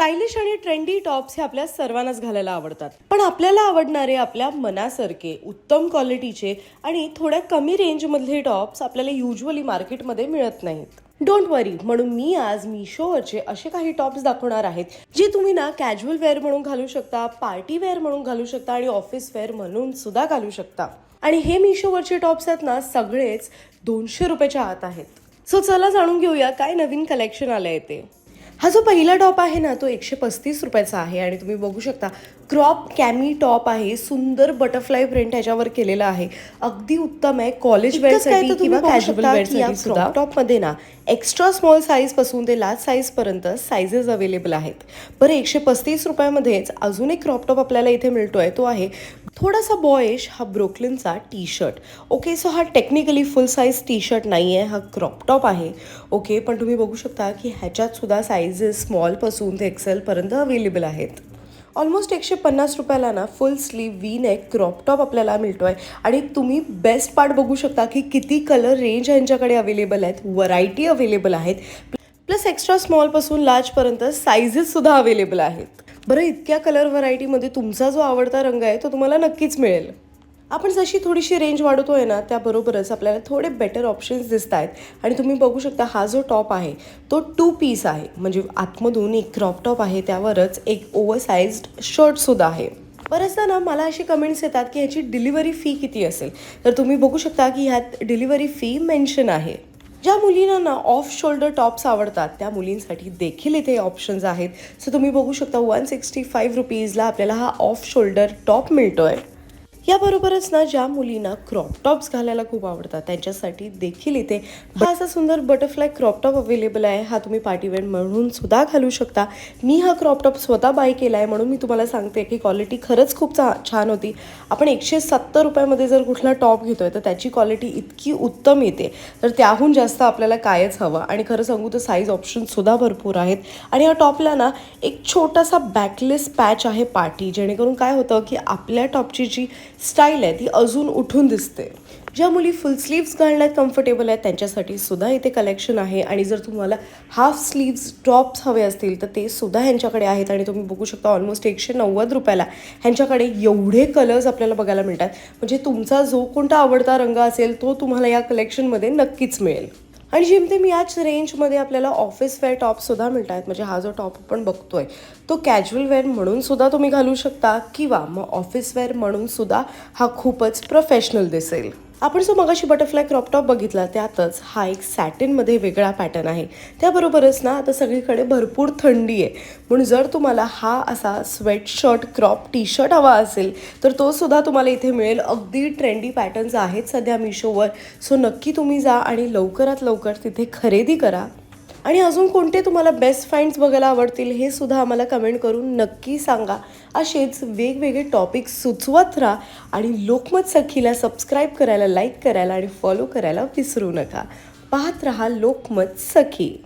Stylish आणि trendy tops हे आपल्या सर्वांनाच घालायला आवडतात. पण आपल्याला आवडणारे आपल्या मनासारखे उत्तम क्वालिटीचे आणि थोड्या कमी रेंजमधले टॉप्स आपल्याला युजली मार्केटमध्ये मिळत नाहीत. डोंट वरी म्हणून मी आज मिशोवरचे असे काही टॉप्स दाखवणार आहेत जे तुम्ही ना कॅज्युअल वेअर म्हणून घालू शकता पार्टी वेअर म्हणून घालू शकता आणि ऑफिस वेअर म्हणून सुद्धा घालू शकता. आणि हे मिशोवरचे टॉप्स आहेत ना सगळेच दोनशे रुपयाच्या आत आहेत. सो चला जाणून घेऊया काय नवीन कलेक्शन आलंय ते. हा जो पहिला टॉप आहे ना तो एकशे पस्तीस रुपयाचा आहे. आणि तुम्ही बघू शकता क्रॉप कॅमी टॉप आहे सुंदर बटरफ्लाय प्रिंट ह्याच्यावर केलेला आहे. अगदी उत्तम आहे कॉलेज वेअरसाठी किंवा कॅज्युअल वेअरसाठी सुद्धा टॉपमध्ये ना एक्स्ट्रा स्मॉल साईजपासून ते लार्ज साईज पर्यंत साईजेस अवेलेबल आहेत. बरं एकशे पस्तीस रुपयामध्येच अजून एक क्रॉप टॉप आपल्याला इथे मिळतोय तो आहे थोडासा बॉयश हा ब्रोकलिनचा टी शर्ट ओके सो हा technically full size T shirt नाही आहे हा क्रॉप टॉप आहे. ओके पण तुम्ही बघू शकता की ह्याच्यात सुद्धा सायझेस स्मॉलपासून ते एक्सेलपर्यंत अवेलेबल आहेत. ऑलमोस्ट एकशे पन्नास रुपयाला ना full sleeve V neck crop top आपल्याला मिळतो आहे आणि तुम्ही बेस्ट पार्ट बघू शकता की किती कलर रेंज यांच्याकडे अवेलेबल आहेत व्हरायटी अवेलेबल आहेत. प्लस एक्स्ट्रा स्मॉलपासून लार्जपर्यंत सायझेससुद्धा अवेलेबल आहेत. बरं इतक्या कलर व्हरायटीमध्ये तुमचा जो आवडता रंग आहे तो तुम्हाला नक्कीच मिळेल. आपण जशी थोडीशी रेंज वाढवतोय ना त्याबरोबरच आपल्याला थोडे बेटर ऑप्शन्स दिसत आहेत आणि तुम्ही बघू शकता हा जो टॉप आहे तो टू पीस आहे. म्हणजे आतमधून एक क्रॉप टॉप आहे त्यावरच एक ओव्हर साईज्ड शर्टसुद्धा आहे. बरंचदा ना मला अशी कमेंट्स येतात की ह्याची डिलिव्हरी फी किती असेल? तर तुम्ही बघू शकता की ह्यात डिलिव्हरी फी मेन्शन आहे. ज्या मुलींना ना ऑफ शोल्डर टॉप्स आवडतात त्या मुलींसाठी देखील इथे ऑप्शन्स आहेत. सो तुम्ही बघू शकता वन सिक्स्टी फाईव्ह रुपीजला आपल्याला हा ऑफ शोल्डर टॉप मिळतो आहे याबरोबरच ना ज्या मुलींना क्रॉप टॉप्स घालायला खूप आवडतात त्यांच्यासाठी देखील इथे हा असा सुंदर बटरफ्लाय क्रॉप टॉप अवेलेबल आहे. हा तुम्ही पार्टीवेअर म्हणून सुद्धा घालू शकता. मी हा क्रॉप टॉप स्वतः बाय केला आहे म्हणून मी तुम्हाला सांगते की क्वालिटी खरंच खूप चा छान होती. आपण एकशे सत्तर रुपयामध्ये जर कुठला टॉप घेतोय तर त्याची क्वालिटी इतकी उत्तम येते. तर त्याहून जास्त आपल्याला कायच हवं. आणि खरं सांगू तर साईज ऑप्शनसुद्धा भरपूर आहेत. आणि या टॉपला ना एक छोटासा बॅकलेस पॅच आहे पार्टी जेणेकरून काय होतं की आपल्या टॉपची जी स्टाईल आहे ती अजून उठून दिसते. ज्या मुली फुल स्लीव्स घालण्यात कम्फर्टेबल आहेत त्यांच्यासाठी सुद्धा इथे कलेक्शन आहे. आणि जर तुम्हाला हाफ स्लीव्स टॉप्स हवे असतील तर ते सुद्धा ह्यांच्याकडे आहेत. आणि तुम्ही बघू शकता ऑलमोस्ट एकशे नव्वद रुपयाला ह्यांच्याकडे एवढे कलर्स आपल्याला बघायला मिळतात. म्हणजे तुमचा जो कोणता आवडता रंग असेल तो तुम्हाला या कलेक्शनमध्ये नक्कीच मिळेल. आणि जेमतेम याच रेंजमध्ये आपल्याला ऑफिस वेअर टॉपसुद्धा मिळत आहेत म्हणजे हा जो टॉप आपण बघतोय तो कॅज्युअल वेअर म्हणून सुद्धा तुम्ही घालू शकता किंवा मग ऑफिस वेअर म्हणून सुद्धा हा खूपच प्रोफेशनल दिसेल. आपण जो मगाशी बटरफ्लाय क्रॉप टॉप बघितला त्यातच हा एक सॅटिनमध्ये वेगळा पॅटर्न आहे. त्याबरोबरच ना आता सगळीकडे भरपूर थंडी आहे. म्हणून जर तुम्हाला हा असा sweatshirt crop T shirt हवा असेल तर तो सुद्धा तुम्हाला इथे मिळेल. अगदी ट्रेंडी पॅटर्न्स आहेत सध्या मिशोवर सो नक्की तुम्ही जा आणि लवकरात लवकर तिथे खरेदी करा. आणि अजून कोणते तुम्हाला बेस्ट फाइंड्स बघायला आवडतील हे सुद्धा आम्हाला कमेंट करून नक्की सांगा. असेच वेगवेगळे टॉपिक्स सुचवत राहा आणि लोकमत सखीला सबस्क्राईब करायला लाईक करायला आणि फॉलो करायला विसरू नका. पाहत रहा लोकमत सखी.